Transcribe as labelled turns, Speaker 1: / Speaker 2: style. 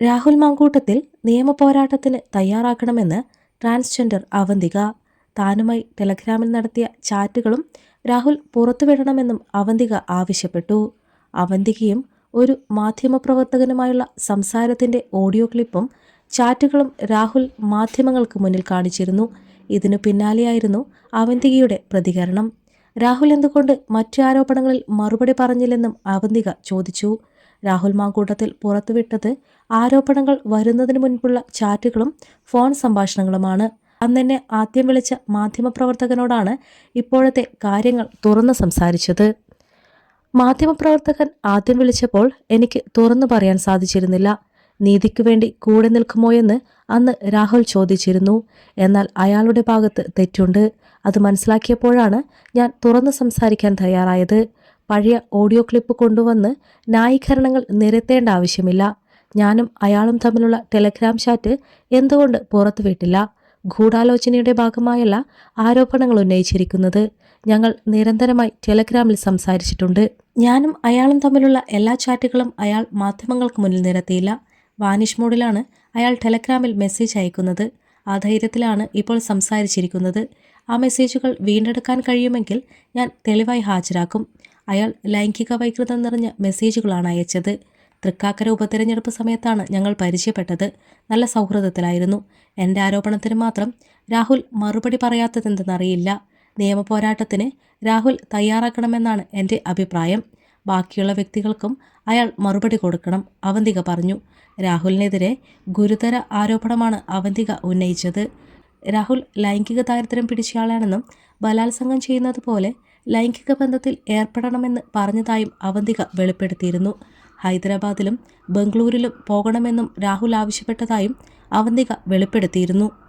Speaker 1: രാഹുൽ മങ്കൂട്ടത്തിൽ നിയമപോരാട്ടത്തിന് തയ്യാറാക്കണമെന്ന് ട്രാൻസ്ജെൻഡർ അവന്തിക. താനുമായി ടെലഗ്രാമിൽ നടത്തിയ ചാറ്റുകളും രാഹുൽ പുറത്തുവിടണമെന്നും അവന്തിക ആവശ്യപ്പെട്ടു. അവന്തികയും ഒരു മാധ്യമപ്രവർത്തകനുമായുള്ള സംസാരത്തിന്റെ ഓഡിയോ ക്ലിപ്പും ചാറ്റുകളും രാഹുൽ മാധ്യമങ്ങൾക്ക് മുന്നിൽ കാണിച്ചിരുന്നു. ഇതിനു പിന്നാലെയായിരുന്നു അവന്തികയുടെ പ്രതികരണം. രാഹുൽ എന്തുകൊണ്ട് മറ്റു ആരോപണങ്ങളിൽ മറുപടി പറഞ്ഞില്ലെന്നും അവന്തിക ചോദിച്ചു. രാഹുൽ മാങ്കൂട്ടത്തിൽ പുറത്തുവിട്ടത് ആരോപണങ്ങൾ വരുന്നതിന് മുൻപുള്ള ചാറ്റുകളും ഫോൺ സംഭാഷണങ്ങളുമാണ്. അന്നെന്നെ ആദ്യം വിളിച്ച മാധ്യമപ്രവർത്തകനോടാണ് ഇപ്പോഴത്തെ കാര്യങ്ങൾ തുറന്നു സംസാരിച്ചത്. മാധ്യമപ്രവർത്തകൻ ആദ്യം വിളിച്ചപ്പോൾ എനിക്ക് തുറന്നു പറയാൻ സാധിച്ചിരുന്നില്ല. നീതിക്കു വേണ്ടി കൂടെ നിൽക്കുമോ എന്ന് അന്ന് രാഹുൽ ചോദിച്ചിരുന്നു. എന്നാൽ അയാളുടെ ഭാഗത്ത് തെറ്റുണ്ട്. അത് മനസ്സിലാക്കിയപ്പോഴാണ് ഞാൻ തുറന്നു സംസാരിക്കാൻ തയ്യാറായത്. പഴയ ഓഡിയോ ക്ലിപ്പ് കൊണ്ടുവന്ന് ന്യായീകരണങ്ങൾ നിരത്തേണ്ട ആവശ്യമില്ല. ഞാനും അയാളും തമ്മിലുള്ള ടെലഗ്രാം ചാറ്റ് എന്തുകൊണ്ട് പുറത്തുവിട്ടില്ല? ഗൂഢാലോചനയുടെ ഭാഗമായല്ല ആരോപണങ്ങൾ ഉന്നയിച്ചിരിക്കുന്നത്. ഞങ്ങൾ നിരന്തരമായി ടെലഗ്രാമിൽ സംസാരിച്ചിട്ടുണ്ട്. ഞാനും അയാളും തമ്മിലുള്ള എല്ലാ ചാറ്റുകളും അയാൾ മാധ്യമങ്ങൾക്ക് മുന്നിൽ നിരത്തിയില്ല. വാനിഷ് മോഡിലാണ് അയാൾ ടെലഗ്രാമിൽ മെസ്സേജ് അയക്കുന്നത്. ആ ധൈര്യത്തിലാണ് ഇപ്പോൾ സംസാരിച്ചിരിക്കുന്നത്. ആ മെസ്സേജുകൾ വീണ്ടെടുക്കാൻ കഴിയുമെങ്കിൽ ഞാൻ തെളിവായി ഹാജരാക്കും. അയാൾ ലൈംഗിക വൈകൃതം നിറഞ്ഞ മെസ്സേജുകളാണ് അയച്ചത്. തൃക്കാക്കര ഉപതെരഞ്ഞെടുപ്പ് സമയത്താണ് ഞങ്ങൾ പരിചയപ്പെട്ടത്. നല്ല സൗഹൃദത്തിലായിരുന്നു. എന്റെ ആരോപണത്തിന് മാത്രം രാഹുൽ മറുപടി പറയാത്തതെന്തെന്നറിയില്ല. നിയമപോരാട്ടത്തിന് രാഹുൽ തയ്യാറാക്കണമെന്നാണ് എന്റെ അഭിപ്രായം. ബാക്കിയുള്ള വ്യക്തികൾക്കും അയാൾ മറുപടി കൊടുക്കണം അവന്തിക പറഞ്ഞു. രാഹുലിനെതിരെ ഗുരുതര ആരോപണമാണ് അവന്തിക ഉന്നയിച്ചത്. രാഹുൽ ലൈംഗിക ദാരിദ്ര്യം പിടിച്ചയാളാണെന്നും ബലാത്സംഗം ചെയ്യുന്നത് പോലെ ലൈംഗിക ബന്ധത്തിൽ ഏർപ്പെടണമെന്ന് പറഞ്ഞതായും അവന്തിക വെളിപ്പെടുത്തിയിരുന്നു. ഹൈദരാബാദിലും ബംഗളൂരിലും പോകണമെന്നും രാഹുൽ ആവശ്യപ്പെട്ടതായും അവന്തിക വെളിപ്പെടുത്തിയിരുന്നു.